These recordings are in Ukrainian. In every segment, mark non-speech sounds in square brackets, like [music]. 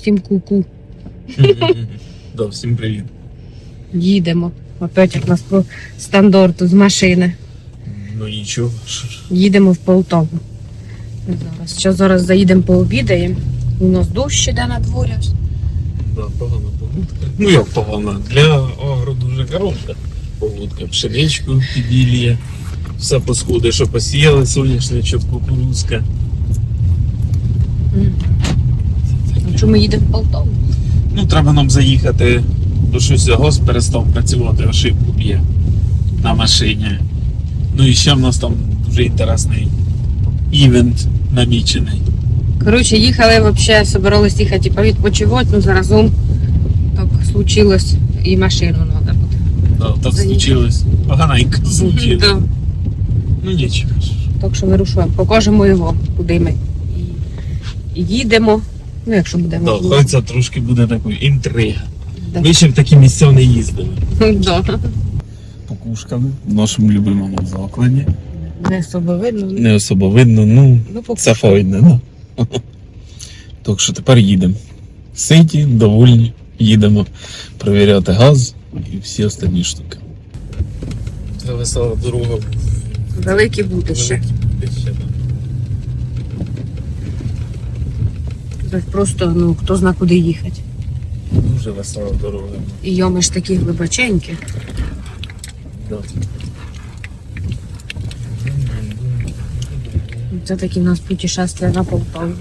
Всім ку-ку. Да, всім привіт. Їдемо. Опять як нас по стандарту з машини. Ну нічого. Їдемо в Полтаву. Зараз. Що зараз заїдемо пообідаємо. У нас дощ іде на дворі. Да, погана погодка. Ну як погана? Для огороду дуже хороша погодка. Пшеничку піділля. Все посходи, що посіяли, соняшничок, кукурузка. А чому ми їдемо в Полтаву? Ну, треба нам заїхати, бо щось гос перестав працювати, ошибку б'є на машині. Ну і ще в нас там дуже інтересний івент намічений. Коротше, їхали взагалі, собирались їхати типу, відпочивати, ну заразом так случилось і машину треба буде. Да, так случилось. Поганенько случилось. Да. Ну нічого. Так що вирушуємо, покажемо його, куди ми І їдемо. Ну, якщо будемо. Да, хай це трошки буде такою інтрига. Да. Ми ще в такі місця не їздили. [laughs] Да. Покушками в нашому любимому закладі. Не особо видно. Не особо видно, ну Ну, поки це що. файне, да. [laughs] Так що тепер їдемо. Ситі, довольні, їдемо перевіряти газ і всі останні штуки. Це весела дорога. Велике буде ще. Так просто, ну, хто зна куди їхати. Дуже весела дорога. І йоми ж такі глибоченькі. Да. Це такі в нас путешествия на Полтаву.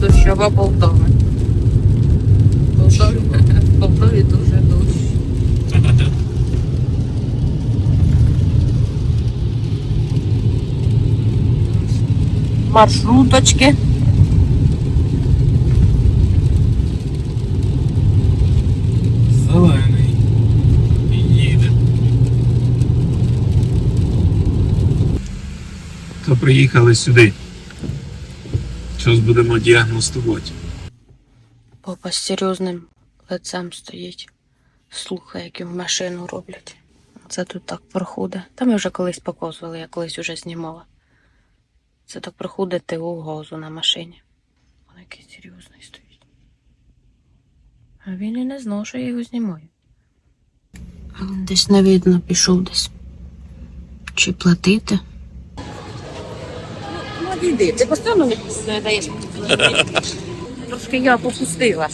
Дощова Полтава. Полтаві, в Полтаві дуже дощ. Маршруточки. Зелений. І їде. То приїхали сюди. Щось будемо діагностувати. Папа з серйозним лицем стоїть, слухає, як їм машину роблять. Це тут так проходить. Та ми вже колись показували, я колись уже знімала. Це так проходить ТО газу на машині. Він який серйозний стоїть. А він і не знав, що я його знімаю. Він десь не видно, пішов десь. Чи платити? Ну, відійди, ти постійно не даєш Трошки я попустила.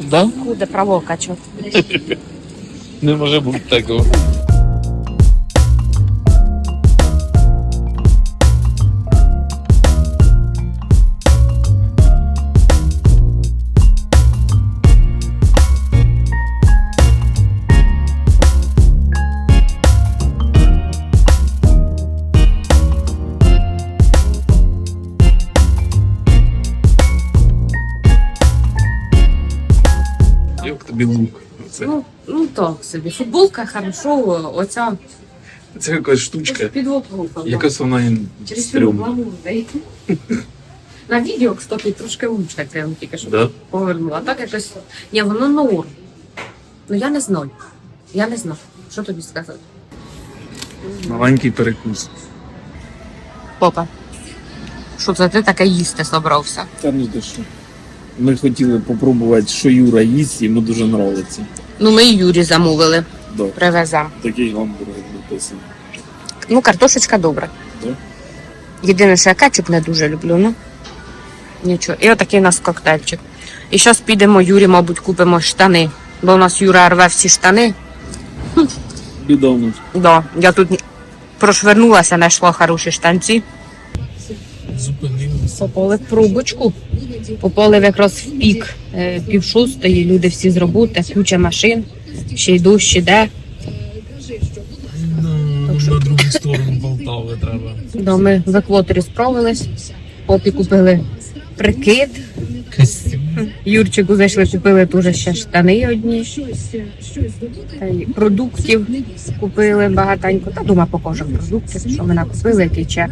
Да? Куди провокачу. Не може бути такого. Лук? Це, Ну, ну так собі. Футболка хорошо, оця це якась штучка. під вопросом. Якась вона Через стрьомна. фільм [laughs] На відео, кстати, трошки лучше, як я вам тільки що Да? повернула. А так якось. Ні, воно норм. Ну я не знаю. Я не знаю. Що тобі сказати? Маленький перекус. Папа. Що це ти таке їсти собрався? Та ну що. Ми хотіли попробувати, що Юра їсть, йому дуже подобається. Ну, ми і Юрі замовили, Да, привеземо. такий гамбургер написаний. Ну, картошечка добра. Да? Єдине, що я кетчуп не дуже люблю, ну. Нічого. І отакий у нас коктейльчик. І зараз підемо, Юрі, мабуть, купимо штани. Бо у нас Юра рве всі штани. Бідовно. Да, я тут прошвернулася, знайшла хороші штанці. Попали в пробочку. Попали якраз в пік е, пів шостої, люди всі з роботи, куча машин, ще й дощ іде. На, на другу сторону Полтави треба. Да, ми в екваторі справились, попі купили прикид. Юрчику зайшли, купили теж ще штани одні. Продуктів купили багатенько. Та дома покажемо продукти, що ми накупили, який чек.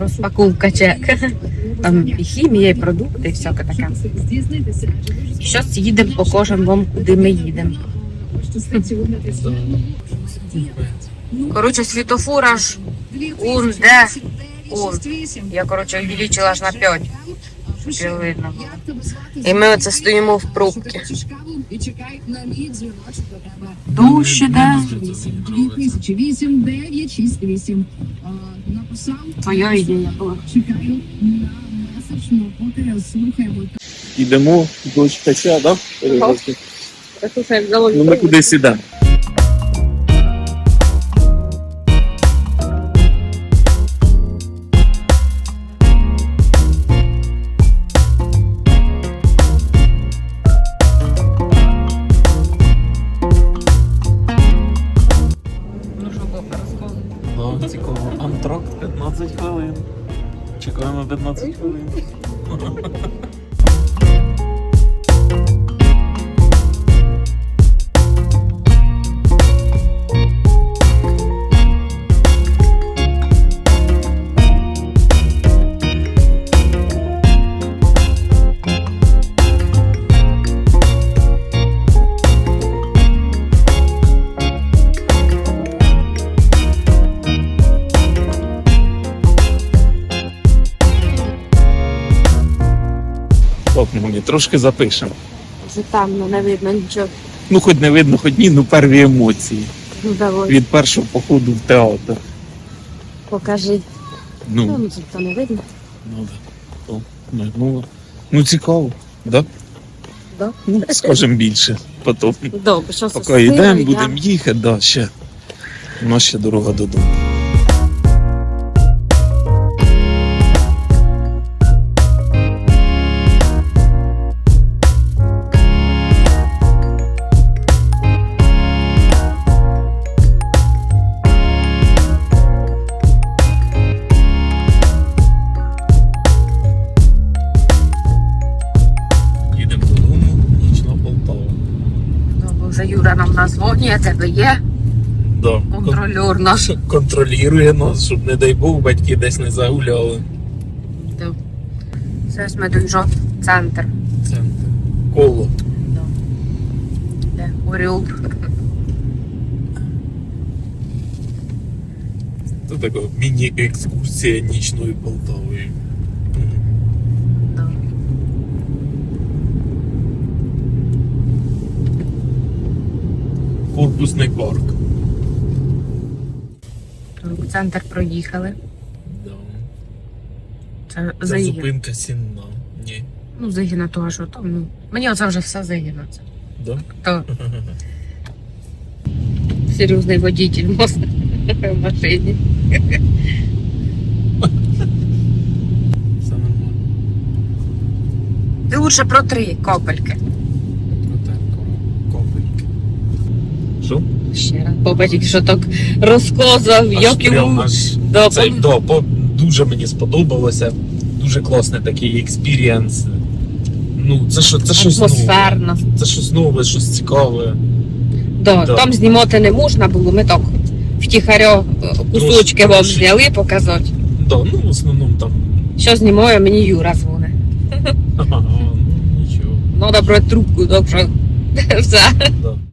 Розпаковка чек. Там і хімія, і продукти, і всяке таке. Щось їдемо, покажемо вам, куди ми їдемо. Коротше, світофора ж он де. Он. Я, коротше, увеличила аж на 5. Щоб видно. І ми оце стоїмо в пробці. Дощ іде. 2008 968. Написав. Твоя ідея була. Йдемо до читача, так? Ну ми кудись ідемо. 15 хвилин. Чекаємо 15 хвилин. [laughs] Мені трошки запишемо. Вже там, ну не видно нічого. Ну, хоч не видно, хоч ні, ну перві емоції Ну давай, від першого походу в театр. покажи. Ну, Ну, ну то не видно. ну, да. О, ну цікаво, да? Да? Ну, скажемо більше потім. Добре, що Поки йдемо, будемо їхати, да, ще. У нас ще дорога додому. Нам назвонює, тебе є Да. контролер наш. [laughs] контролює нас, щоб, не дай Бог, батьки десь не загуляли. Зараз ми доїжджаємо в центр. Центр. Коло. Де Оріол. Це така міні-екскурсія нічною Полтавою. Корпусний парк. Центр проїхали. Да. Це Це Загін. зупинка сінна. Ні. Ну, Загіна того, що там. Ну, мені оце вже все Загіна. Це. Да? То [laughs] серйозний мост [laughs] в машині. Все нормально. Ти лучше про три капельки. Отак, копельки. Ще раз. Побачик, що так розказав, як прям йому. аж Да, Цей, пом- да, по, дуже мені сподобалося. Дуже класний такий експірієнс. Ну, це, що, це щось нове. Атмосферно. Це щось нове, щось цікаве. Да, Да. Там знімати не можна було, ми так втіхаря е, кусочки вам трошки. зняли показати. Да, ну в основному там. Що знімаю, мені Юра дзвонить. Ага, ну нічого. Треба брати трубку, так що все. Да.